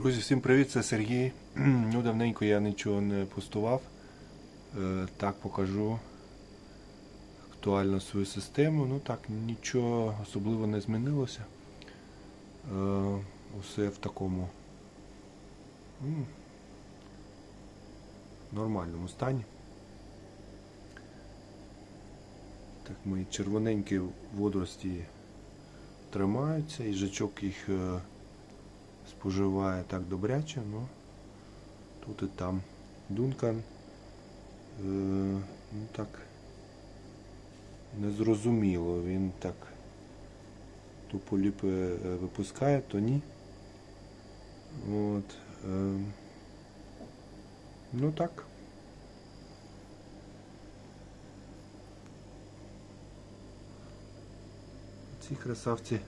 Друзі, всім привіт, це Сергій. Ну, давненько я нічого не постував. Е, Так покажу актуально свою систему. Ну так, нічого особливо не змінилося. Е, Усе в такому нормальному стані. Так, мої червоненькі водорості тримаються, і жачок їх е, споживає так добряче, ну тут і там. Дункан е, ну так незрозуміло, він так то поліпи е, випускає, то ні. От, е, ну так. Ці красавці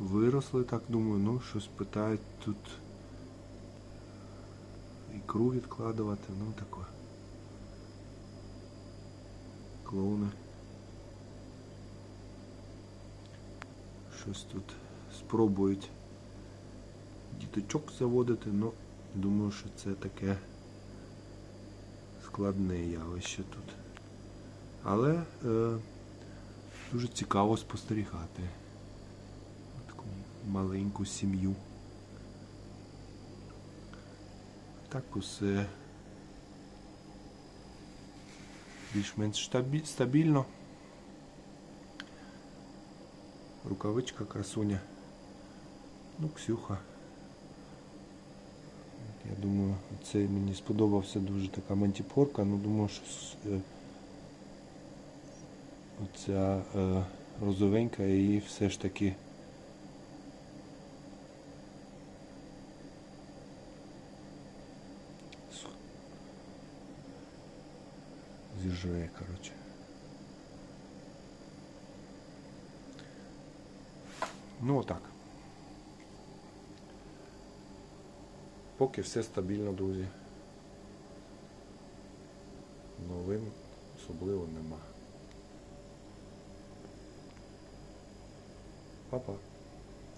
виросли, так думаю, ну щось питають тут ікру відкладувати, ну таке. Клоуни. Щось тут спробують діточок заводити, ну думаю, що це таке складне явище тут. Але е, дуже цікаво спостерігати маленьку сім'ю. Так усе більш-менш стабільно. Рукавичка красуня. Ну, Ксюха. Я думаю, це мені сподобався дуже така мантіпорка, ну думаю, що е, оця е, розовенька її все ж таки зіжре, коротше. Ну отак. Поки все стабільно, друзі. Новин особливо нема. Па-па.